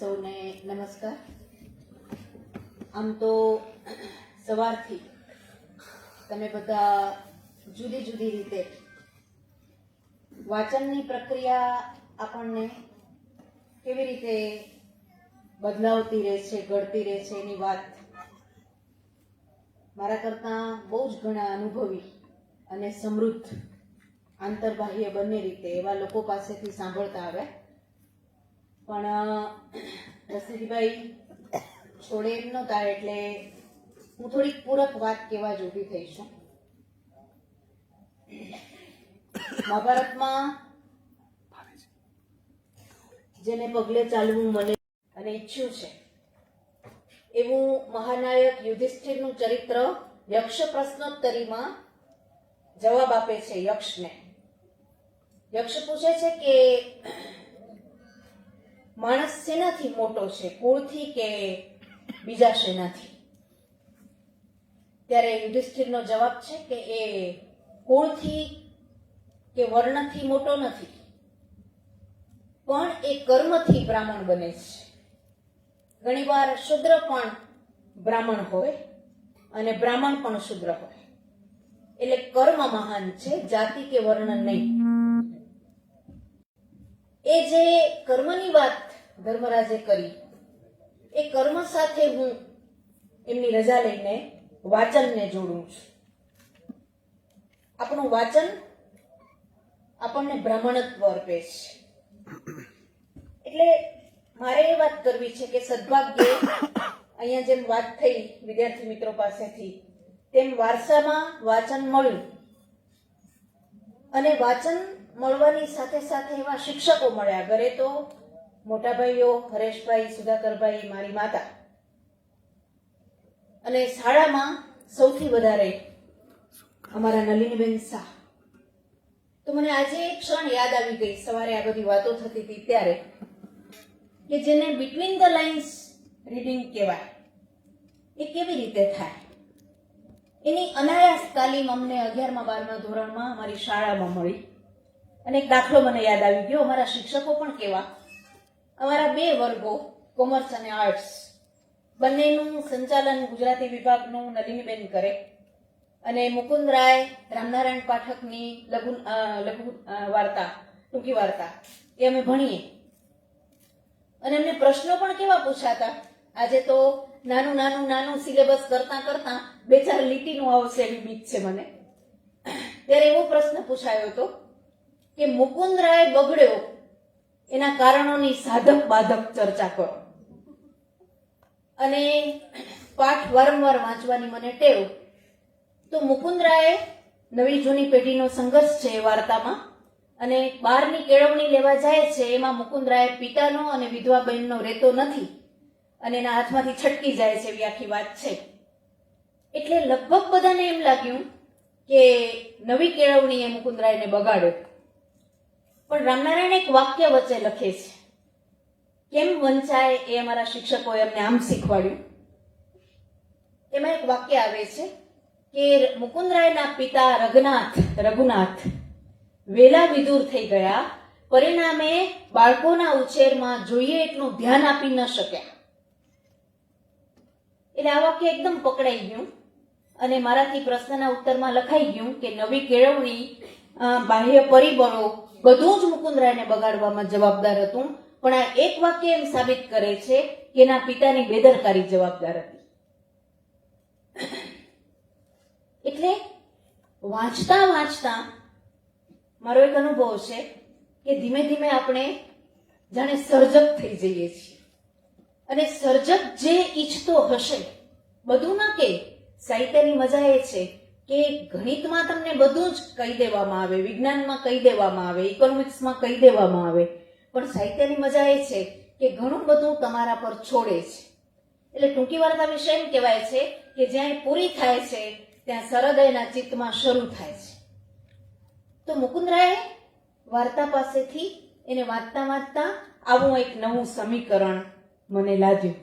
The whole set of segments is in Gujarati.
સૌને નમસ્કાર. આમ તો સવારથી તમે બધા જુદી જુદી રીતે વાંચનની પ્રક્રિયા આપણને કેવી રીતે બદલાવતી રહે છે, ઘડતી રહે છે એની વાત મારા કરતાં બહુ જ ઘણા અનુભવી અને સમૃદ્ધ આંતરબાહ્ય બંને રીતે એવા લોકો પાસેથી સાંભળતા આવ્યા પણ રસીદભાઈ છોડે એમ નહોતા એટલે હું થોડીક પૂરક વાત કહેવા જ ઊભી થઈ છું. મહાભારતમાં જેને પગલે ચાલવું મને અને ઈચ્છ્યું છે, એવું મહાનાયક યુધિષ્ઠિરનું ચરિત્ર યક્ષ પ્રશ્નોત્તરીમાં જવાબ આપે છે યક્ષને. યક્ષ પૂછે છે કે માણસ શેનાથી મોટો છે? કુળથી કે બીજા શેનાથી? ત્યારે યુધિષ્ઠિરનો જવાબ છે કે એ કુળથી કે વર્ણથી મોટો નથી. પણ એ કર્મથી બ્રાહ્મણ બને છે. ઘણીવાર શુદ્ર પણ બ્રાહ્મણ હોય અને બ્રાહ્મણ પણ શુદ્ર હોય. એટલે કર્મ મહાન છે, જાતિ કે વર્ણ નહીં. એ જે કર્મની વાત ધર્મરાજે કરી. એ કર્મ સાથે હું એમની રજા લઈને વાચનને જોડું છું. આપણું વાચન આપણને બ્રાહ્મણત્વ અર્પે છે. એટલે મારે એ વાત કરવી છે કે સદભાગ્ય અહીંયા જેમ વાત થઈ વિદ્યાર્થી મિત્રો પાસેથી, તેમ વારસામાં વાચન મળ્યું. અને વાચન મળવાની સાથે સાથે એવા શિક્ષકો મળ્યા. ઘરે તો મોટા ભાઈઓ હરેશભાઈ, સુધાકરભાઈ, મારી માતા. અને શાળામાં સૌથી વધારે અમારા નલિનીબેન શાહ. તો મને આજે એક ક્ષણ યાદ આવી ગઈ. સવારે આ બધી વાતો થતી હતી ત્યારે કે જેને બિટવીન ધ લાઇન્સ રીડિંગ કહેવાય, એ કેવી રીતે થાય? એની અનાયાસ તાલીમ અમને અગિયારમાં બારમા ધોરણમાં અમારી શાળામાં મળી. અને એક દાખલો મને યાદ આવી ગયો. અમારા શિક્ષકો પણ કેવા અમારા બે વર્ગો, કોમર્સ અને આર્ટ્સ. બંનેનું સંચાલન ગુજરાતી વિભાગનું નલિનીબેન કરે. અને મુકુંદરાય રામનારાયણ પાઠકની લઘુ લઘુ વાર્તા, ટૂંકી વાર્તા. એ અમે ભણીએ. અને એમને પ્રશ્નો પણ કેવા પૂછાતા? આજે તો નાનું નાનું નાનું સિલેબસ કરતા કરતા બે ચાર લીટીનું આવશે એવી બીક છે મને. ત્યારે એવો પ્રશ્ન પૂછાયો હતો કે મુકુંદરાય બગડ્યો એના કારણોની સાધક બાધક ચર્ચા કરો. અને પાઠ વારંવાર વાંચવાની મને ટેવ. તો મુકુંદરાય નવી જૂની પેઢીનો સંઘર્ષ છે એ વાર્તામાં અને બારની કેળવણી લેવા જાય છે એમાં મુકુંદરાય પિતાનો અને વિધવા બહેનનો રહેતો નથી અને એના હાથમાંથી છટકી જાય છે એવી આખી વાત છે. એટલે લગભગ બધાને એમ લાગ્યું કે નવી કેળવણી એ મુકુંદરાયને બગાડ્યો. પણ રામનારાયણ એક વાક્ય વચ્ચે લખે છે. કેમ વંચાય એ અમારા શિક્ષકોએ અમને આમ શીખવાડ્યું? એમાં એક વાક્ય આવે છે કે મુકુંદરાયના પિતા રઘનાથ, રઘુનાથ, વેલા વિદુર થઈ ગયા. પરિણામે બાળકોના ઉછેરમાં જોઈએ એટલું ધ્યાન આપી ન શક્યા. એટલે આ વાક્ય એકદમ પકડાઈ ગયું અને મારાથી પ્રશ્નના ઉત્તરમાં લખાઈ ગયું કે નવી કેળવણી બાહ્ય પરિબળો બધું જ મુકુંદરાયને બગાડવામાં જવાબદાર હતું, પણ આ એક વાક્ય એમ સાબિત કરે છે કે એના પિતાની બેદરકારી જવાબદાર હતી. એટલે વાંચતા વાંચતા મારો એક અનુભવ છે કે ધીમે ધીમે આપણે જાણે સર્જક થઈ જઈએ છીએ. અને સર્જક જે ઈચ્છતો હશે, બધું ના કે, સાહિત્યની મજા એ છે કે ગણિતમાં તમને બધું જ કહી દેવામાં આવે, વિજ્ઞાનમાં કહી દેવામાં આવે ઇકોનોમિક્સમાં કહી દેવામાં આવે. પણ સાહિત્યની મજા એ છે કે ઘણું બધું તમારા પર છોડે છે. એટલે ટૂંકી વાર્તા વિશે એમ કહેવાય છે કે જ્યાં પૂરી થાય છે, ત્યાં સરદયના ચિત્તમાં શરૂ થાય છે. તો મુકુંદરાય વાર્તા પાસેથી એને વાંચતા વાંચતા આવું એક નવું સમીકરણ મને લાગ્યું.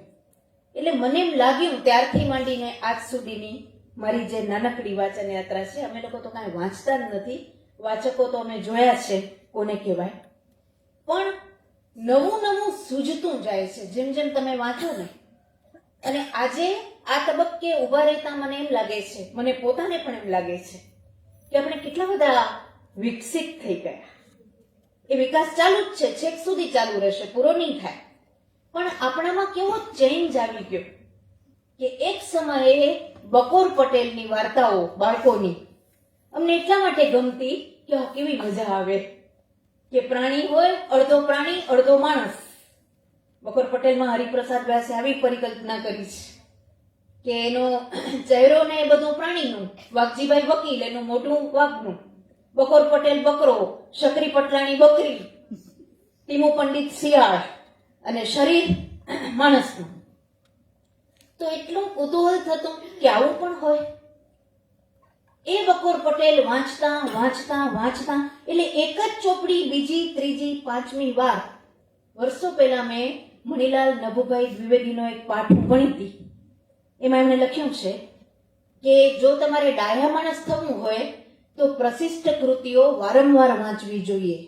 એટલે મને એમ લાગ્યું ત્યારથી માંડીને આજ સુધીની મારી જે નાનકડી વાંચન યાત્રા છે, અમે લોકો તો કાંઈ વાંચતા જ નથી. વાચકો તો અમે જોયા છે, કોને કહેવાય. પણ નવું નવું સૂઝતું જાય છે, જેમ જેમ તમે વાંચો ને. અને આજે આ તબક્કે ઊભા રહેતા મને એમ લાગે છે, મને પોતાને પણ એમ લાગે છે, કે આપણે કેટલા બધા વિકસિત થઈ ગયા. એ વિકાસ ચાલુ જ છે, છેક સુધી ચાલુ રહેશે, પૂરો નહીં થાય. પણ આપણામાં કેવો ચેન્જ આવી ગયો. કે એક સમયે બકોર પટેલની વાર્તાઓ બાળકોની. અમને એટલા માટે ગમતી કે કેવી મજા આવે. કે પ્રાણી હોય, અડધો પ્રાણી, અડધો માણસ. બકોર પટેલમાં હરિપ્રસાદ વ્યાસે આવી પરિકલ્પના કરી છે. કે એનો ચહેરો ને એ બધું પ્રાણીનું, વાઘજીભાઈ વકીલ, એનું મોટું વાઘનું. બકોર પટેલ બકરો શકરી પટલાણી બકરી, ટીમુ પંડિત શિયાળ અને શરીર માણસનું. તો એટલું કુતૂહલ થતું કે આવું પણ હોય. એ બકોર પટેલ વાંચતા વાંચતા વાંચતા, એટલે એક જ ચોપડી બીજી, ત્રીજી, પાંચમી વાર વર્ષો પહેલા મેં મણિલાલ નભુભાઈ દ્વિવેદીનો એક પાઠ ભણી હતી. એમાં એમણે લખ્યું છે કે જો તમારે ડાયા માણસ થવું હોય તો પ્રશિષ્ટ કૃતિઓ વારંવાર વાંચવી જોઈએ.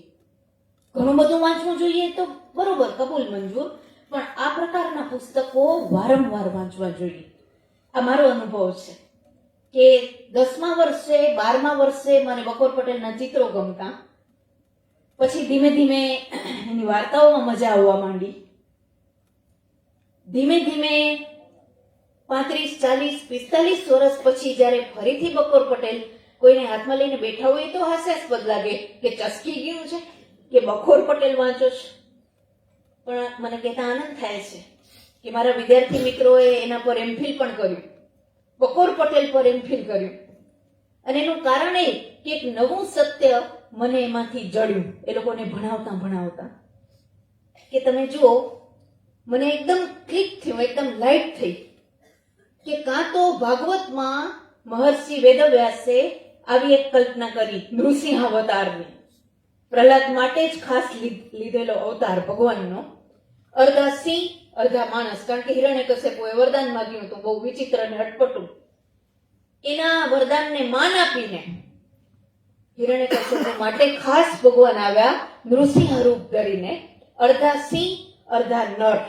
ઘણું બધું વાંચવું જોઈએ તો બરોબર, કબૂલ, મંજૂર. પણ આ પ્રકારના પુસ્તકો વારંવાર વાંચવા જોઈએ. આ મારો અનુભવ છે કે દસમા વર્ષે, બારમા વર્ષે મને બકોર પટેલના ચિત્રો ગમતા. પછી ધીમે ધીમે એની વાર્તાઓમાં મજા આવવા માંડી. ધીમે ધીમે પાંત્રીસ, ચાલીસ, પિસ્તાલીસ વર્ષ પછી જ્યારે ફરીથી બકોર પટેલ કોઈને હાથમાં લઈને બેઠા હોય તો હાસ્યાસ્પદ લાગે કે ચસકી ગયું છે, કે બકોર પટેલ વાંચો છો. પણ મને કહેતા આનંદ થાય છે કે મારા વિદ્યાર્થી મિત્રોએ એના પર એમફિલ પણ કર્યું. બકોર પટેલ પર એમફિલ કર્યું. અને એનું કારણ એ કે એક નવું સત્ય મને એમાંથી જડ્યું. એ લોકોને ભણાવતા ભણાવતા. કે તમે જુઓ, મને એકદમ ક્લિક થયું, એકદમ લાઇટ થઈ કે કાં તો ભાગવતમાં મહર્ષિ વેદવ્યાસે આવી એક કલ્પના કરી નૃસિંહ અવતારની પ્રહલાદ માટે જ ખાસ લીધેલો અવતાર ભગવાનનો. અડધા સિંહ અડધા માણસ. કારણ કે હિરણ્ય કશ્યપુએ વરદાન માગ્યું હતું, બહુ વિચિત્ર અને અટપટું. એના વરદાનને માન આપીને હિરણ્યકશ્યપુ માટે ખાસ ભગવાન આવ્યા નૃસિંહ રૂપ ધરીને. અડધા સિંહ અડધા નર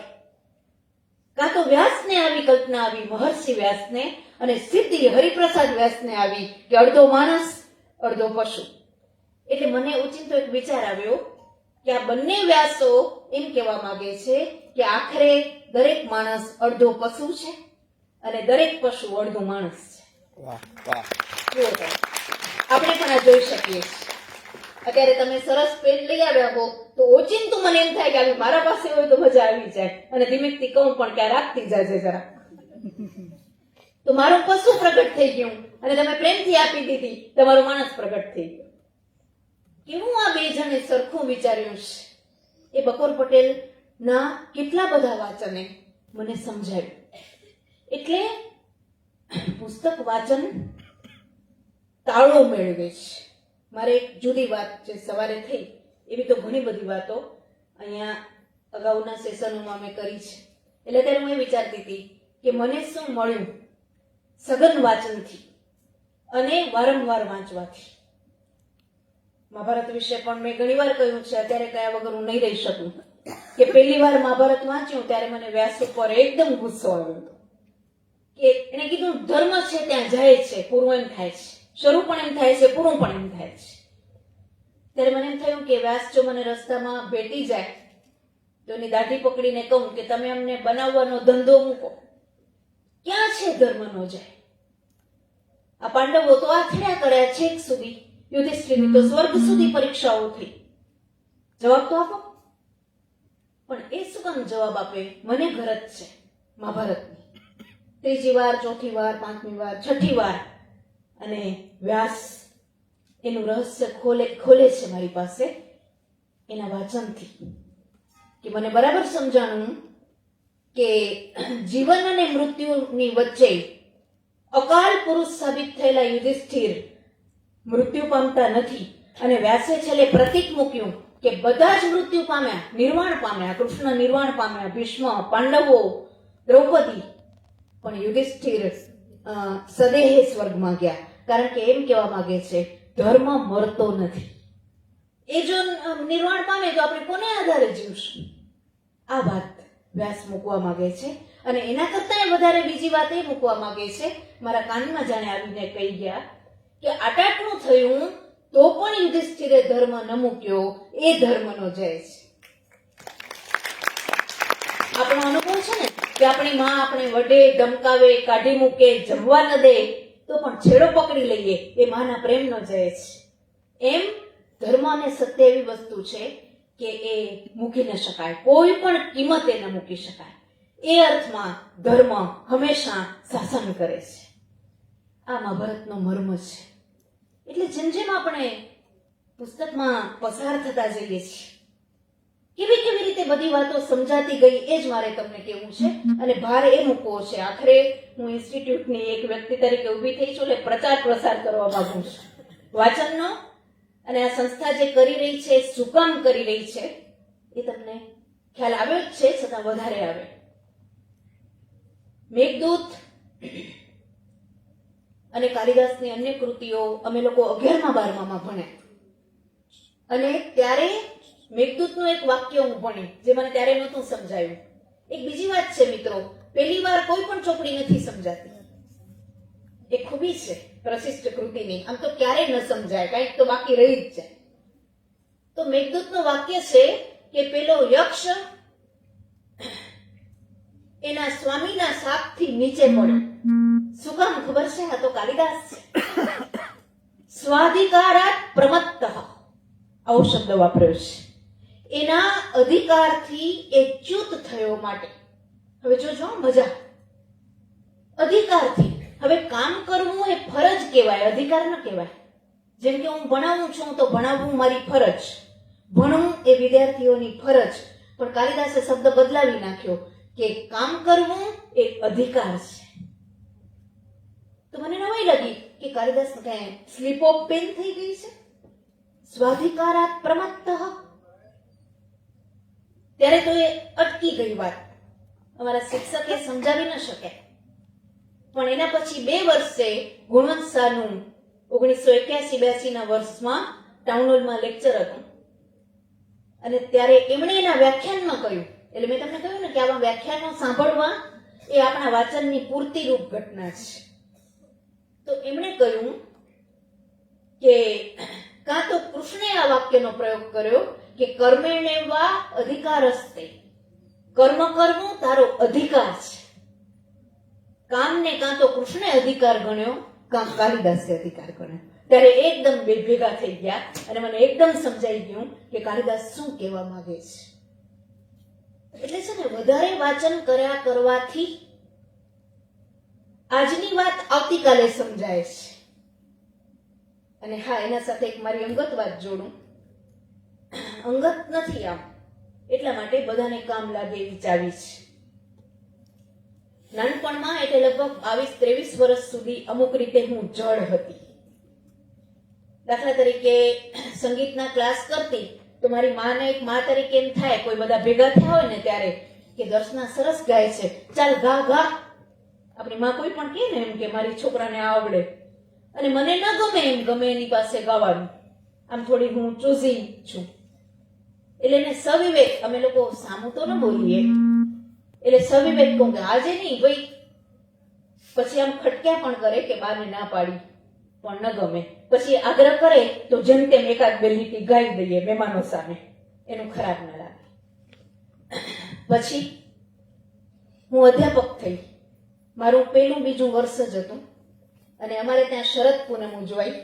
કાં તો વ્યાસને આવી કલ્પના આવી, મહર્ષિ વ્યાસને અને સિદ્ધિ હરિપ્રસાદ વ્યાસને આવી કે અડધો માણસ, અડધો પશુ. એટલે મને ઉચિંતો એક વિચાર આવ્યો કે આ બંને વ્યાસો એમ કહેવા માંગે છે કે આખરે દરેક માણસ અડધો પશુ છે અને દરેક પશુ અડધો માણસ છે. આપણે પણ આ જોઈ શકીએ છીએ. અત્યારે તમે સરસ પેન લઈ આવ્યા હો તો ઓચિંતું મને એમ થાય કે આવી મારા પાસે હોય તો મજા આવી જાય. અને ધીમેકથી કહું પણ કે રાખતી જાજે જરા તો મારું પશુ પ્રગટ થઈ ગયું. અને તમે પ્રેમથી આપી દીધી તમારું માણસ પ્રગટ થઈ ગયો. કેવું આ બે જણે સરખું વિચાર્યું છે? એ બકોર પટેલ ના કેટલા બધા વાચને મને સમજાવ્યું. એટલે પુસ્તક વાચન તાળો મેળવે છે. મારે એક જુદી વાત જે સવારે થઈ, એવી તો ઘણી બધી વાતો અહીંયા અગાઉના સેશનોમાં મેં કરી છે. એટલે ત્યારે હું એ વિચારતી હતી કે મને શું મળ્યું સઘન વાંચનથી અને વારંવાર વાંચવાથી. મહાભારત વિશે પણ મેં ઘણી વાર કહ્યું છે, અત્યારે કયા વગર હું નહીં રહી શકું. કે પહેલી વાર મહાભારત વાંચ્યું, ત્યારે મને વ્યાસ ઉપર એકદમ ગુસ્સો આવ્યો હતો. કે એને કીધું, ધર્મ છે, ત્યાં જાય છે, પૂરું એમ થાય છે. શરૂ પણ એમ થાય છે, પૂરું પણ એમ થાય છે. ત્યારે મને એમ થયું કે વ્યાસ જો મને રસ્તામાં ભેટી જાય, તો એની દાઢી પકડીને કહું કે, તમે અમને બનાવવાનો ધંધો મૂકો. ક્યાં છે ધર્મનો જાય? આ પાંડવો તો આથડ્યા કર્યા છેક સુધી યુધિષ્ઠિરની તો સ્વર્ગ સુધી પરીક્ષાઓ થઈ. જવાબ તો આપો. પણ એ શું કામ જવાબ આપે? મને ગરજ છે મહાભારતની. ત્રીજી વાર ચોથી વાર પાંચમી વાર છઠ્ઠી વાર. અને વ્યાસ એનું રહસ્ય ખોલે ખોલે છે મારી પાસે. એના વાચનથી. કે મને બરાબર સમજાણું કે જીવન અને મૃત્યુની વચ્ચે અકાલ પુરુષ સાબિત થયેલા યુધિષ્ઠિર મૃત્યુ પામતા નથી. અને વ્યાસે છેલ્લે પ્રતીક મૂક્યું કે બધા જ મૃત્યુ પામ્યા, નિર્વાણ પામ્યા, કૃષ્ણ નિર્વાણ પામ્યા, ભીષ્મ, પાંડવો, દ્રૌપદી. પણ યુધિષ્ઠિર સદેહે સ્વર્ગમાં ગયા. કારણ કે એમ કહેવા માંગે છે, ધર્મ મરતો નથી. એ જો નિર્વાણ પામે તો આપણે કોને આધારે જીવશું? આ વાત વ્યાસ મૂકવા માંગે છે. અને એના કરતાં વધારે બીજી વાત એ મૂકવા માંગે છે. મારા કાનમાં જાણે આવીને કહી ગયા કે આટાટનું થયું, તો પણ યુધિષ્ઠિરે ધર્મ ન મૂક્યો, એ ધર્મનો જય છે. આપણો અનુભવ છે ને, કે આપણી માં આપણે વડે ધમકાવે, કાઢી મૂકે, જમવા ન દે, તો પણ છેડો પકડી લઈએ, એ માના પ્રેમનો જય છે. એમ ધર્મ અને સત્ય એવી વસ્તુ છે કે એ મૂકી ન શકાય, કોઈ પણ કિંમતે ન મૂકી શકાય. એ અર્થમાં ધર્મ હંમેશા શાસન કરે છે. આ મહાભારતનો મર્મ છે. એટલે જેમ જેમ આપણે પુસ્તકમાં પસાર થતા જઈએ છીએ, કેવી કેવી રીતે બધી વાતો સમજાતી ગઈ એ જ મારે તમને કહેવું છે. અને ભાર એ મૂકવો છે. આખરે હું ઇન્સ્ટિટ્યૂટની એક વ્યક્તિ તરીકે ઊભી થઈ છું એટલે પ્રચાર પ્રસાર કરવા માંગુ છું. વાંચનનો અને આ સંસ્થા જે કરી રહી છે શું કામ કરી રહી છે, એ તમને ખ્યાલ આવ્યો જ છે, છતાં વધારે આવે. મેઘદૂત અને કાલિદાસની અન્ય કૃતિઓ અમે લોકો અગિયારમા બારમામાં ભણ્યા અને ત્યારે મેઘદૂતનું એક વાક્ય હું ભણી, જે મને ત્યારે નહોતું સમજાયું. એક બીજી વાત છે મિત્રો, પહેલી વાર કોઈ પણ ચોપડી નથી સમજાતી. એ ખૂબી છે, પ્રશિષ્ટ કૃતિની. આમ તો ક્યારેય ન સમજાય, કાંઈક તો બાકી રહી જ જાય. તો મેઘદૂતનું વાક્ય છે કે પેલો યક્ષ એના સ્વામીના શાપથી નીચે પડ્યો શું કામ ખબર છે આ તો કાલિદાસ છે સ્વાધિકારાત પ્રમત્ત આવો શબ્દ વાપર્યો છે એના અધિકારથી એ ચ્યુત થયો માટે હવે જોજો મજા અધિકારથી હવે કામ કરવું એ ફરજ કહેવાય અધિકાર ન કહેવાય જેમ કે હું ભણાવું છું તો ભણાવવું મારી ફરજ ભણવું એ વિદ્યાર્થીઓની ફરજ પણ કાલિદાસે શબ્દ બદલાવી નાખ્યો કે કામ કરવું એ અધિકાર છે તો મને નવાઈ લાગી કે કાલિદાસ કઈ સ્લીપ ઓફ પેન થઈ ગઈ છે. સ્વાધિકારાત પ્રમત્ત. ત્યારે તો એ અટકી ગઈ વાત. અમારા શિક્ષકે સમજાવી ન શકે. પણ એના પછી બે વર્ષે ગુણવંત શાહનું ઓગણીસો એક્યાસી બ્યાસી ના વર્ષમાં ટાઉન હોલમાં લેક્ચર હતું. અને ત્યારે એમણે એના વ્યાખ્યાનમાં કહ્યું, એટલે મેં તમને કહ્યું ને કે આવા વ્યાખ્યાનો સાંભળવા એ આપણા વાંચનની પૂર્તિરૂપ ઘટના છે. તો એમણે કહ્યું કે કાં તો કૃષ્ણે આ વાક્યનો પ્રયોગ કર્યો કે કર્મેણે વા અધિકારસ્તે. કર્મ કરવું તારો અધિકાર છે. કામને કાં તો કૃષ્ણે અધિકાર ગણ્યો? કાં કાલિદાસે અધિકાર ગણ્યો? ત્યારે એકદમ બે ભેગા થઈ ગયા અને મને એકદમ સમજાઈ ગયું કે કાલિદાસ શું કહેવા માંગે છે. એટલે છે ને, વધારે વાંચન કર્યા કરવાથી આજની વાત આવતીકાલે સમજાય છે. અને હા, એના સાથે એક મારી અંગત વાત જોડું. અંગત નથી આમ. એટલા માટે બધાને કામ લાગે એવી ચાવી છે. નાનપણમાં એટલે લગભગ બાવીસ, ત્રેવીસ વર્ષ સુધી અમુક રીતે હું જળ હતી. દાખલા તરીકે સંગીતના ક્લાસ કરતી તો મારી માને એક મા તરીકે એમ થાય, કોઈ બધા ભેગા થયા હોય ને ત્યારે કે દર્શના સરસ ગાય છે. ચાલ, ગા ગા. આપણી માં કોઈ પણ કહે ને એમ કે મારી છોકરાને આવડે. અને મને ન ગમે એમ ગમે એની પાસે ગાવાનું. આમ થોડી હું ચૂઝી છું. એટલે એને સવિવેક, અમે લોકો સામું તો ન બોલીએ. એટલે સવિવેક કહું કે આજે નહીં ભાઈ પછી આમ ખટક્યા પણ કરે કે બાને ના પાડી, પણ ન ગમે. પછી આગ્રહ કરે તો જેમ તેમ એકાદ બે લીટી ગાઈ દઈએ મહેમાનો સામે. એનું ખરાબ ન લાગે. પછી હું અધ્યાપક થઈ. મારું પહેલું બીજું વર્ષ જ હતું. અને અમારે ત્યાં શરદ પૂનમ ઉજવાઈ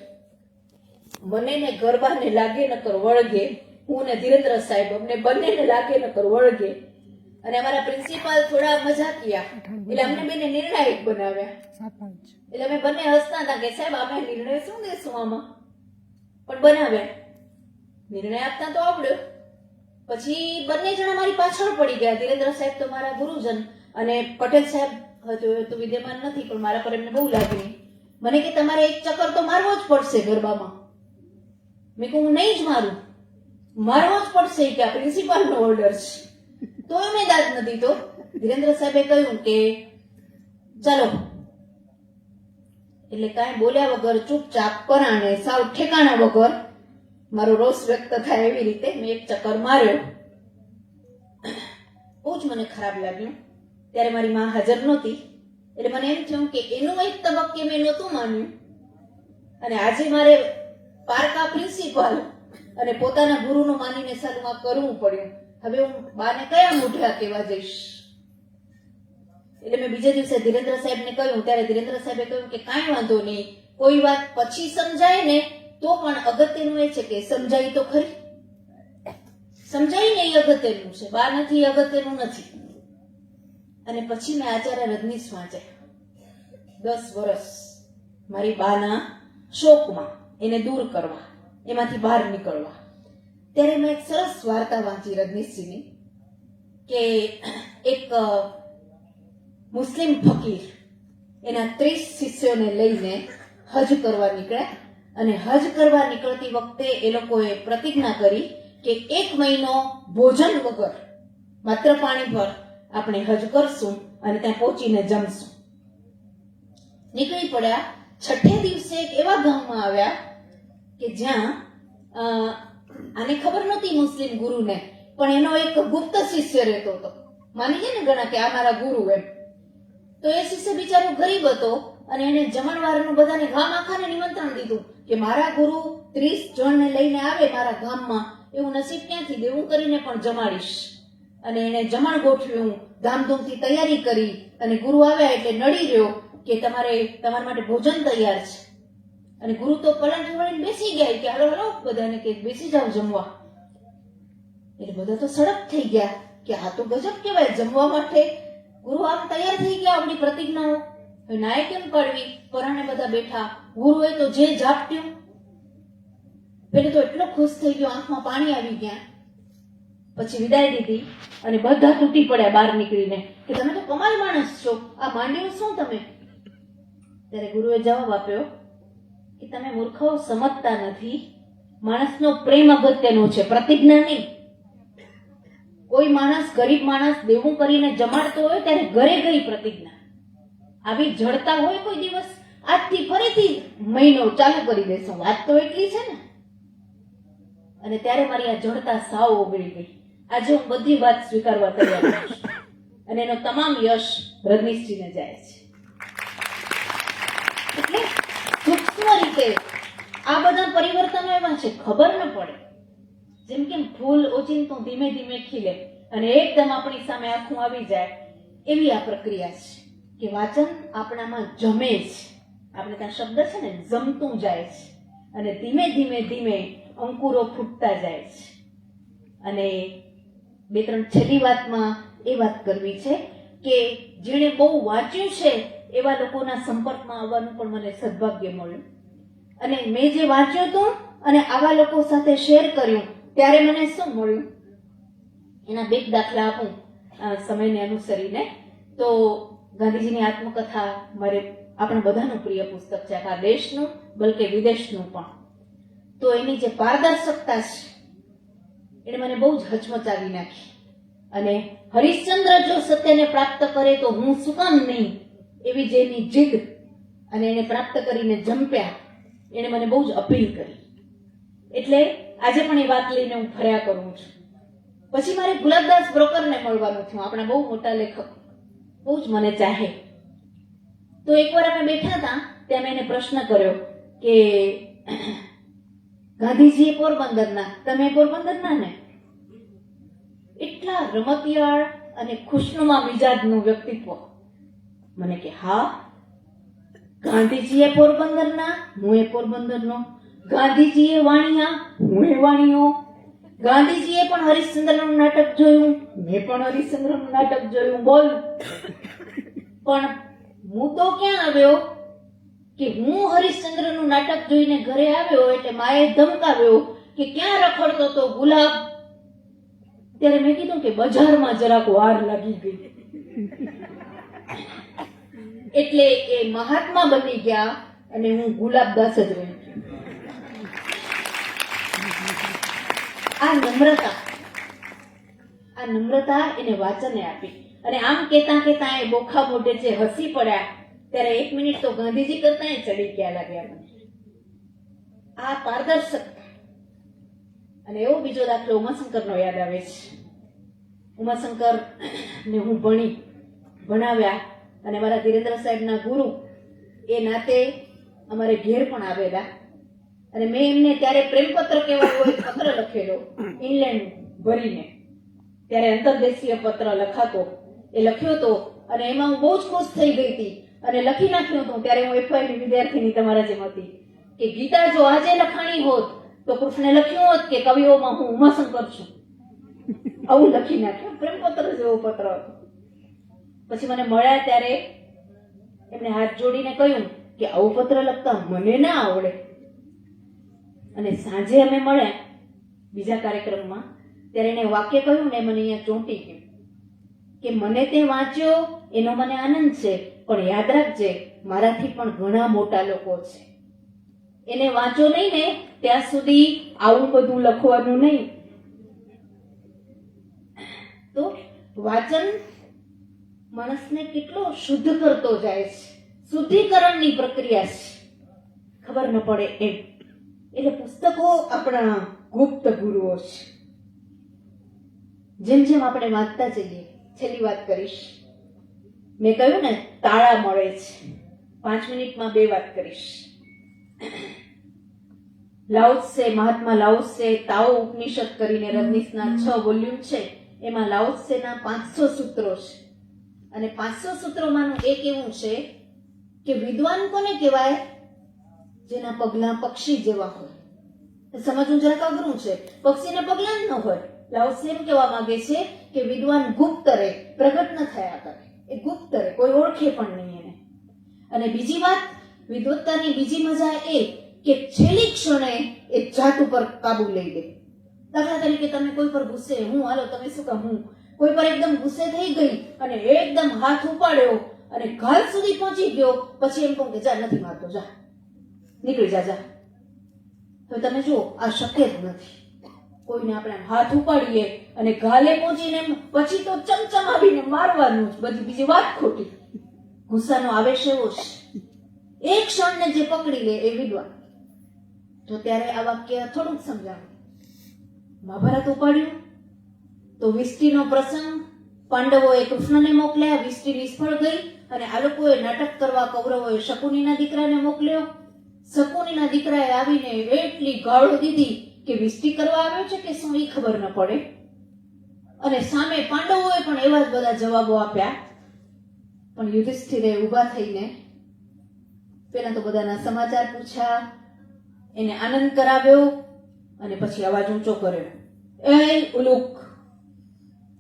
મને ને ગરબાને લાગે નકર વળગે. હું ને ધીરેન્દ્ર સાહેબ અમને બંનેને લાગે નકર વળગે. અને અમારા પ્રિન્સિપાલ થોડા મજાકિયા એટલે અમને બેને નિર્ણાયક બનાવ્યા. એટલે અમે બંને હસતા હતા કે સાહેબ, આપણે નિર્ણય શું દેશું આમાં? પણ બનાવ્યા. નિર્ણય આપતા તો આવડ્યો પછી બંને જણા મારી પાછળ પડી ગયા. ધીરેન્દ્ર સાહેબ તો મારા ગુરુજન. અને પટેલ સાહેબ હજુ તો વિદ્યમાન નથી, પણ મારા પર એમને બહુ લાગણી મને કે તમારે એક ચક્કર તો મારવો જ પડશે ગરબામાં. મેં કહું, હું નહીં જ મારું. મારવો જ પડશે કે આ પ્રિન્સિપાલનો ઓર્ડર છે. તો મેં દાદ નથી તો ધીરેન્દ્ર સાહેબે કહ્યું કે, ચાલો. એટલે કાંઈ બોલ્યા વગર ચૂપચાપ કરાણે સાવ ઠેકાણા વગર મારો રોષ વ્યક્ત થાય એવી રીતે મેં એક ચક્કર માર્યો. બહુ જ મને ખરાબ લાગ્યું. ત્યારે મારી માં હાજર નહોતી. એટલે મને એમ થયું કે એનું એક તબક્કે મેં નહોતું માન્યું. અને આજે મારે પારકા પ્રિન્સિપાલ અને પોતાના ગુરુનું માનીને સદમાં કરવું પડ્યું. હવે હું બાને કયા મોઢા કહેવા જઈશ? એટલે મેં બીજા દિવસે ધીરેન્દ્ર સાહેબને કહ્યું, ત્યારે ધીરેન્દ્ર સાહેબે કહ્યું કે કાંઈ વાંધો નહીં, કોઈ વાત પછી સમજાય ને તો પણ અગત્યનું એ છે કે સમજાય તો ખરી. સમજાય ને એ અગત્યનું છે, બા નથી, અગત્યનું નથી. અને પછી મેં આચાર્ય રજનીશ વાંચ્યા દસ વર્ષ મારી બાના શોકમાં એને દૂર કરવા, એમાંથી બહાર નીકળવા. ત્યારે મેં એક સરસ વાર્તા વાંચી રજનીશજીની, કે એક મુસ્લિમ ફકીર એના ત્રીસ શિષ્યોને લઈને હજ કરવા નીકળ્યા અને હજ કરવા નીકળતી વખતે એ લોકોએ પ્રતિજ્ઞા કરી કે એક મહિનો ભોજન વગર, માત્ર પાણી પર આપણે હજ કરશું અને ત્યાં પહોંચીને જમશું. નીકળી પડ્યા છઠ્ઠે દિવસે એક એવા ગામમાં આવ્યા કે જ્યાં આને ખબર નહોતી મુસ્લિમ ગુરુને, પણ એનો એક ગુપ્ત શિષ્ય રહેતો હતો. માની જાય ને ઘણા કે આ મારા ગુરુ એમ. તો એ શિષ્ય બિચારો ગરીબ હતો અને એને જમણવારનું બધાને ગામ આખાને નિમંત્રણ દીધું કે મારા ગુરુ ત્રીસ જણને લઈને આવે મારા ગામમાં, એવું નસીબ ક્યાંથી દેવું કરીને પણ જમાડીશ. અને એને જમણ ગોઠવ્યું, ધામધૂમથી તૈયારી કરી અને ગુરુ આવ્યા એટલે નડી રહ્યો કે તમારે તમારા માટે ભોજન તૈયાર છે. અને ગુરુ તો પલંગ વળીને બેસી ગયા કે હાલો હાલો, બધાને કે બેસી જાઓ જમવા. એટલે બધા તો સડક થઈ ગયા કે આ તો ગજબ કહેવાય જમવા માટે. ગુરુ આમ તૈયાર થઈ ગયા આપણી પ્રતિજ્ઞાઓ. હવે નાય કેમ પાડવી? પરાણે બધા બેઠા. ગુરુએ તો જે ઝાપટ્યું. પેલે તો એટલો ખુશ થઈ ગયો, આંખમાં પાણી આવી ગયા. પછી વિદાય દીધી અને બધા તૂટી પડ્યા બહાર નીકળીને. કે તમે તો કમાલ માણસ છો. આ માંડ્યું શું તમે? ત્યારે ગુરુએ જવાબ આપ્યો કે તમે મૂર્ખો સમજતા નથી. માણસનો પ્રેમ અગત્યનો છે, પ્રતિજ્ઞા નહીં. કોઈ માણસ ગરીબ માણસ દેવું કરીને જમાડતો હોય ત્યારે ઘરે ગઈ પ્રતિજ્ઞા. આવી જડતા હોય કોઈ દિવસ, આજથી ફરીથી મહિનો ચાલુ કરી દેશું. વાત તો એટલી છે ને? અને ત્યારે મારી આ જડતા સાવ ઓગળી ગઈ. આજે હું બધી વાત સ્વીકારવા તૈયાર છું. અને એનો તમામ યશ રજનીશજીને જાય છે. એટલે સૂક્ષ્મ રીતે આ બધા પરિવર્તનો એવા છે, ખબર ન પડે. જેમ કે ફૂલ ઓચિંતું ધીમે ધીમે ખીલે અને એકદમ આપણી સામે આખું આવી જાય, એવી આ પ્રક્રિયા છે કે વાચન આપણામાં જમે છે. આપણે ત્યાં શબ્દ છે ને, જમતું જાય છે. અને ધીમે ધીમે ધીમે અંકુરો ફૂટતા જાય છે. અને બે ત્રણ છેલ્લી વાતમાં એ વાત કરવી છે કે જેણે બહુ વાંચ્યું છે એવા લોકોના સંપર્કમાં આવવાનું પણ મને સદભાગ્ય મળ્યું. અને મેં જે વાંચ્યું હતું અને આવા લોકો સાથે શેર કર્યું, ત્યારે મને શું મળ્યું? એના બે દાખલા આપું સમયને અનુસરીને. તો ગાંધીજીની આત્મકથા મારે આપણે બધાનું પ્રિય પુસ્તક છે આખા દેશનું, બલકે વિદેશનું પણ. તો એની જે પારદર્શકતા છે એને મને બહુ જ હચમચાવી નાખી. અને હરિશ્ચંદ્ર જો સત્યને પ્રાપ્ત કરે તો હું શું કામ નહીં? એવી જેની જીદ. અને એને પ્રાપ્ત કરીને જંપ્યા. એણે મને બહુ જ અપીલ કરી. એટલે આજે પણ એ વાત લઈને હું ફર્યા કરું છું. પછી મારે ગુલાબદાસ બ્રોકરને મળવાનું થયું, આપણા બહુ મોટા લેખક. બહુ જ મને ચાહે. તો એકવાર અમે બેઠા હતા, ત્યાં મેં એને પ્રશ્ન કર્યો કે ગાંધીજી પોરબંદરના. તમે પોરબંદરના ને? એટલા રમતિયાળ અને ખુશનુમા મિજાજનું વ્યક્તિત્વ. મને કે, હા ગાંધીજી એ પોરબંદરના, હું એ પોરબંદરનો. ગાંધીજી એ વાણિયા, હું એ વાણિયો. ગાંધીજીએ પણ હરિશ્ચંદ્રનું નાટક જોયું. મેં પણ હરિશ્ચંદ્રનું નાટક જોયું. બોલ. પણ હું તો ક્યાં આવ્યો? કે હું હરિશ્ચંદ્રનું નાટક જોઈને ઘરે આવ્યો એટલે માએ ધમકાવ્યો કે ક્યાં રખડતો તો ગુલાબ? ત્યારે મેં કીધું કે બજારમાં જરાક વાર લાગી ગઈ. એટલે એ મહાત્મા બની ગયા અને હું ગુલાબદાસ જ રહી આ નમ્રતા આ નમ્રતા એને વાચને આપી. અને આમ કેતા કેતા એ બોખા મોઢે જે હસી પડ્યા ત્યારે એક મિનિટ તો ગાંધીજી કરતા ચડી ગયા લાગ્યા મને આ પારદર્શકતા અને એવો બીજો દાખલો ઉમાશંકરનો યાદ આવે છે. ઉમાશંકર ને હું ભણી, ભણાવ્યા અને મારા ધીરેન્દ્ર સાહેબના ગુરુ એ નાતે અમારે ઘેર પણ આવેલા. અને મેં એમને ત્યારે પ્રેમપત્ર કહેવાય હોય, પત્ર લખેલો, ઇંગ્લેન્ડ ભરીને. ત્યારે અંતર્દેશીય પત્ર લખાતો, એ લખ્યો હતો અને એમાં હું બહુ જ ખુશ થઈ ગઈ હતી. અને લખી નાખ્યું હતું. ત્યારે હું એફઆઈ વિદ્યાર્થીની તમારા જેમ હતી કે, ગીતા, જો આજે લખાણી હોત, તો કૃષ્ણે લખ્યું હોત કે કવિઓમાં હું ઉમાશંકર છું. આવું લખી નાખ્યું. પ્રેમપત્ર જેવો પત્ર હતો. પછી મને મળ્યા ત્યારે એમને હાથ જોડીને કહ્યું કે, આવું પત્ર લખતા મને ના આવડે. અને સાંજે અમે મળ્યા બીજા કાર્યક્રમમાં. ત્યારે એને વાક્ય કહ્યું ને મને અહીંયા ચોંટી ગયું કે, મને તે વાંચ્યો, એનો મને આનંદ છે. પણ યાદ રાખજે, મારાથી પણ ઘણા મોટા લોકો છે. એને વાંચો નહીં ને, ત્યાં સુધી આવું બધું લખવાનું નહીં. તો વાંચન માણસને કેટલો શુદ્ધ કરતો જાય છે. શુદ્ધિકરણની પ્રક્રિયા છે. ખબર ન પડે એમ. એટલે પુસ્તકો આપણા ગુપ્ત ગુરુઓ છે. જેમ જેમ આપણે વાંચતા જઈએ, છેલ્લી વાત કરીશ. મેં કહ્યું ને, તાળા મળે છે. પાંચ મિનિટમાં બે વાત કરીશ. લાઉત્સે, મહાત્મા લાઉત્સે તાઓ ઉપનિષદ કરીને રજનીશના છ વોલ્યુમ છે. એમાં લાઉત્સેના પાંચસો સૂત્રો છે. અને પાંચસો સૂત્રોમાંનું એક એવું છે કે વિદ્વાન કોને કહેવાય? જેના પગલા પક્ષી જેવા હોય. સમજવું જરાક અઘરું છે. પક્ષીને પગલા જ ન હોય. લાઉસે એમ કહેવા માંગે છે કે વિદ્વાન ગુપ્ત રહે, પ્રગટ ન થયા કરે. એ ગુપ્ત રહે કોઈ ઓળખે પણ નહીં એને. અને બીજી વાત, વિદવત્તાની બીજી મજા એ કે છેલ્લી ક્ષણે એ જાત ઉપર કાબુ લઈ લે. દાખલા તરીકે તમે કોઈ પર ગુસ્સે, હું, હાલો, તમે શું કામ હું. કોઈ પર એકદમ ગુસ્સે થઈ ગઈ અને એકદમ હાથ ઉપાડ્યો અને ઘર સુધી પહોંચી ગયો, પછી એમ કહું કે જા, નથી મારતો જા. નીકળી જા જા. હવે તમે જુઓ, આ શક્ય જ નથી. કોઈને આપણે હાથ ઉપાડીએ અને ગાલે પહોંચીને પછી તો ચમચમાવીને મારવાનું બધી બીજી વાત ખોટી. ગુસ્સાનો આવેશ એવો છે. એક ક્ષણને જે પકડી લે એ વિદ્વાન. તો ત્યારે આ વાક્ય થોડુંક સમજાવું. મહાભારત ઉપાડ્યું. તો વિષ્ટિનો પ્રસંગ. પાંડવોએ કૃષ્ણને મોકલ્યા. વિષ્ટિ નિષ્ફળ ગઈ અને આ લોકોએ નાટક કરવા કૌરવોએ શકુનીના દીકરાને મોકલ્યો. શકુનીના દીકરાએ આવીને એટલી ગાળો દીધી કે વિસ્તી કરવા આવ્યો છે કે શું એ ખબર ન પડે? અને સામે પાંડવોએ પણ એવા જ બધા જવાબો આપ્યા. પણ યુધિષ્ઠિરે ઊભા થઈને પેલા તો બધાના સમાચાર પૂછ્યા, એને આનંદ કરાવ્યો અને પછી અવાજ ઊંચો કર્યો. એ ઉલુક,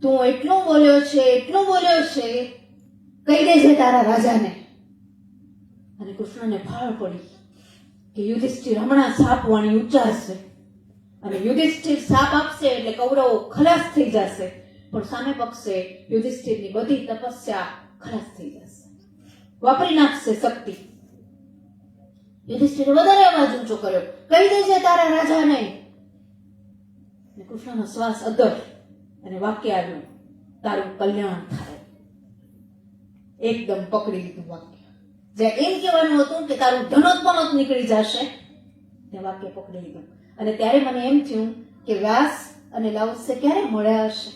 તું એટલું બોલ્યો છે, એટલું બોલ્યો છે, કહી દેજે તારા રાજાને. અને કૃષ્ણને ફાળ પડી કે યુધિષ્ઠિર હમણાં સાપ વાણી ઉચ્ચારશે. અને યુધિષ્ઠિર સાપ આપશે એટલે કૌરવો ખલાસ થઈ જશે. પણ સામે પક્ષે યુધિષ્ઠિરની બધી તપસ્યા ખલાસ થઈ જશે. વાપરી નાખશે શક્તિ. યુધિષ્ઠિર વધારે અવાજ ઊંચો કર્યો. કહી દેજે તારા રાજાને. નહીં કૃષ્ણનો શ્વાસ અદર અને વાક્ય આવ્યું. તારું કલ્યાણ થાય. એકદમ પકડી લીધું વાક્ય. જ્યાં એમ કહેવાનું હતું કે તારું ધનોત્પનોત નીકળી જશે. ત્યાં વાક્ય પકડી લીધું. અને ત્યારે મને એમ થયું કે વ્યાસ અને લાઓસે ક્યારે મળ્યા હશે?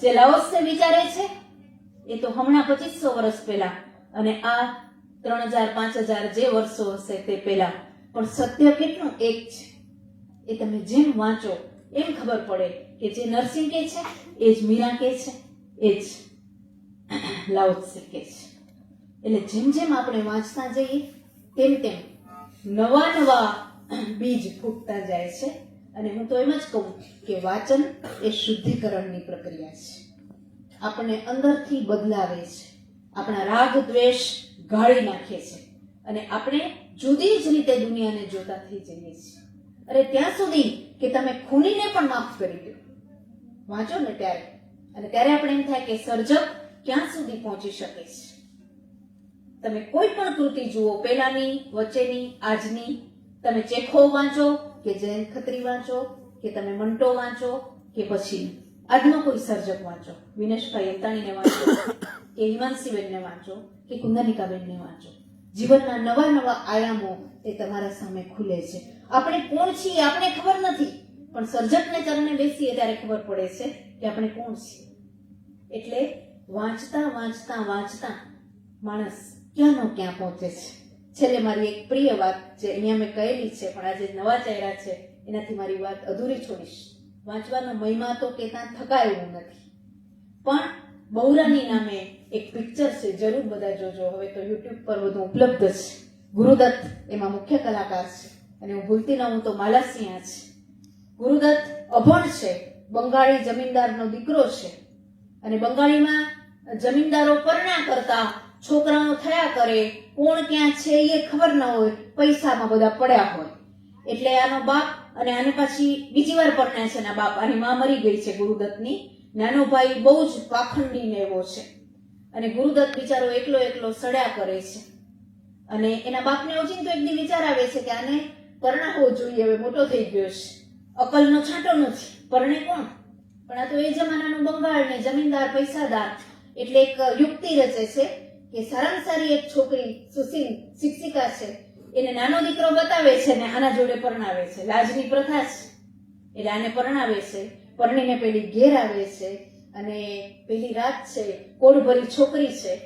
જે લાઓસે વિચારે છે, એ તો હમણાં પચીસો વર્ષ પહેલા અને આ ત્રણ હજાર, પાંચ હજાર જે વર્ષો હશે તે પહેલા. પણ સત્ય કેટલું એક છે? એ તમે જેમ વાંચો, એમ ખબર પડે કે જે નરસિંહ કે છે, એ જ મીરા કે છે, એ જ લાઉત્સે કે છે. એટલે જેમ જેમ આપણે વાંચતા જઈએ, તેમ તેમ નવા નવા બીજ ફૂટતા જાય છે અને હું તો એમ જ કહું કે વાંચન એ શુદ્ધિકરણની પ્રક્રિયા છે. આપણને અંદરથી બદલાવે છે. આપણા રાગ, દ્વેષ ગાળી નાખે છે. અને આપણે જુદી જ રીતે દુનિયાને જોતા થઈ જઈએ છીએ. અરે ત્યાં સુધી કે તમે ખૂનીને પણ માફ કરી દો. વાંચો ને ત્યારે. અને ત્યારે આપણે એમ થાય કે સર્જક ક્યાં સુધી પહોંચી શકે છે? તમે કોઈ પણ કૃતિ જુઓ, પહેલાની, વચ્ચેની, આજની તમે ચેખો વાંચો, કે જૈન ખત્રી વાંચો, કે તમે મંટો વાંચો, કે પછી આજનો કોઈ સર્જક વાંચો, વિનેશભાઈ અતાણીને વાંચો, કે હિમાંશીબેનને વાંચો, કે કુંદનિકાબેનને વાંચો. જીવનના નવા નવા આયામો એ તમારા સામે ખુલે છે. આપણે કોણ છીએ આપણે ખબર નથી, પણ સર્જકને ચરણે બેસીએ ત્યારે ખબર પડે છે કે આપણે કોણ છીએ. એટલે વાંચતા વાંચતા વાંચતા માણસ ક્યાંનો ક્યાં પહોંચે છે? છેલ્લે મારી એક પ્રિય વાત જે અહીંયા મેં કહેલી છે, પણ આજે નવા ચહેરા છે, એનાથી મારી વાત અધૂરી છોડીશ. વાંચવાનો મહિમા તો કહેતા થકાય નથી. પણ બહુરાની નામે એક પિક્ચર છે, જરૂર બધા જોજો. હવે તો યુટ્યુબ પર બધું ઉપલબ્ધ છે. ગુરુદત્ત એમાં મુખ્ય કલાકાર છે. અને હું ભૂલતી ન હું તો માલાસિંહા છે. ગુરુદત્ત અભણ છે, બંગાળી જમીનદારનો દીકરો છે. અને બંગાળીમાં જમીનદારો પરણા કરતા છોકરાઓ થયા કરે, કોણ ક્યાં છે એ ખબર ન હોય, પૈસામાં બધા પડ્યા હોય. એટલે આનો બાપ અને આને પાછી બીજી વાર પરણાય છે એના બાપ આની માં મરી ગઈ છે ગુરુદત્તની. નાનો ભાઈ બહુ જ પાખંડી ને એવો છે. અને ગુરુદત્ત બિચારો એકલો એકલો સડ્યા કરે છે. અને એના બાપને ઓચિંતો એક દી વિચાર આવે છે કે આને પરણાવવો જોઈએ, હવે મોટો થઈ ગયો છે. અકલનો છાંટો નથી. પરણે કોણ? પણ આ તો એ જમાનાનો બંગાળ ને જમીનદાર, પૈસાદાર. એટલે એક યુક્તિ રચે છે કે સારામાં સારી એક છોકરી સુશીલ શિક્ષિકા છે. એને નાનો દીકરો બતાવે છે ને આના જોડે પરણાવે છે. લાજની પ્રથા છે. એટલે આને પરણાવે છે. પરણીને પેલી ઘેર આવે છે અને પેલી રાત છે કોડભરી છોકરી છે,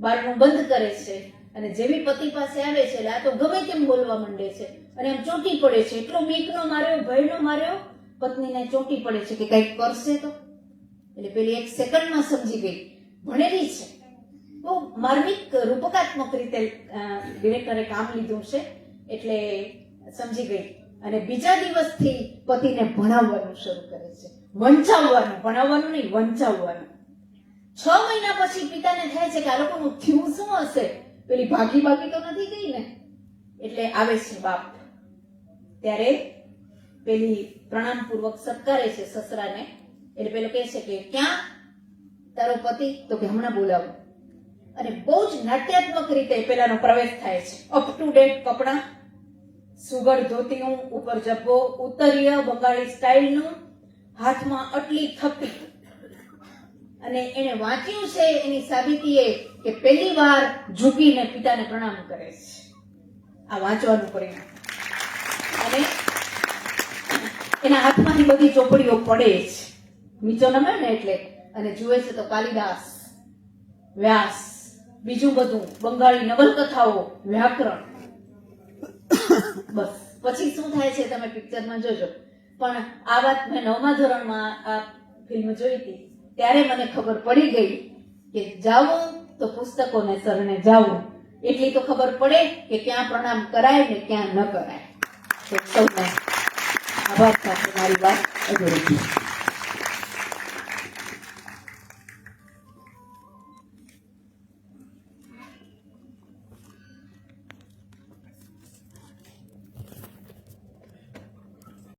બારણું બંધ કરે છે અને જેવી પતિ પાસે આવે છે, એટલે આ તો ગમે તેમ બોલવા માંડે છે. અને એમ ચોંટી પડે છે. એટલો બીકનો માર્યો, ભયનો માર્યો, પત્નીને ચોંટી પડે છે કે કંઈક કરશે તો. એટલે પેલી એક સેકન્ડમાં સમજી ગઈ. ભણેલી છે. બહુ માર્મિક, રૂપકાત્મક રીતે ડિરેક્ટરે કામ લીધું છે. એટલે સમજી ગઈ. અને બીજા દિવસથી પતિને ભણાવવાનું શરૂ કરે છે. વંચાવવાનું. ભણાવવાનું નહીં, વંચાવવાનું. છ મહિના પછી પિતાને થાય છે કે આ લોકોનું થયું શું હશે? પેલી ભાગી ભાગી તો નથી ગઈ ને? એટલે આવે છે બાપ. ત્યારે પેલી પ્રણામપૂર્વક સત્કારે છે સસરાને. એટલે પેલો કહે છે કે, ક્યાં? તારો પતિ? તો કે, હમણાં બોલાવું. અને બહુ જ નાટ્યાત્મક રીતે પેલાનો પ્રવેશ થાય છે. અપ ટુ ડેટ કપડાં, સુગર ધોતીનું ઉપર જબ્બો ઉત્તરીય બંગાળી સ્ટાઇલનું હાથમાં અટલી થપ્પી. અને એને વાંચ્યું છે એની સાબિતી એ કે પહેલી વાર ઝૂકીને પિતાને પ્રણામ કરે છે. આ વાંચવાનું પરિણામ. અને એના હાથમાંથી બધી ચોપડીઓ પડે છે નીચો નમે ને એટલે. અને જુએ છે તો કાલિદાસ વ્યાસ. બીજું બધું, બંગાળી નવલકથાઓ, વ્યાકરણ. બસ. પછી શું થાય છે તમે પિક્ચરમાં જોજો. પણ આ વાત મેં નવમા ધોરણમાં આ ફિલ્મ જોઈ હતી. ત્યારે મને ખબર પડી ગઈ કે જાવું તો પુસ્તકોને શરણે જાવું એટલી તો ખબર પડે કે ક્યાં પ્રણામ કરાય ને ક્યાં ન કરાય. સૌને આભાર સાથે મારી વાત અધૂરી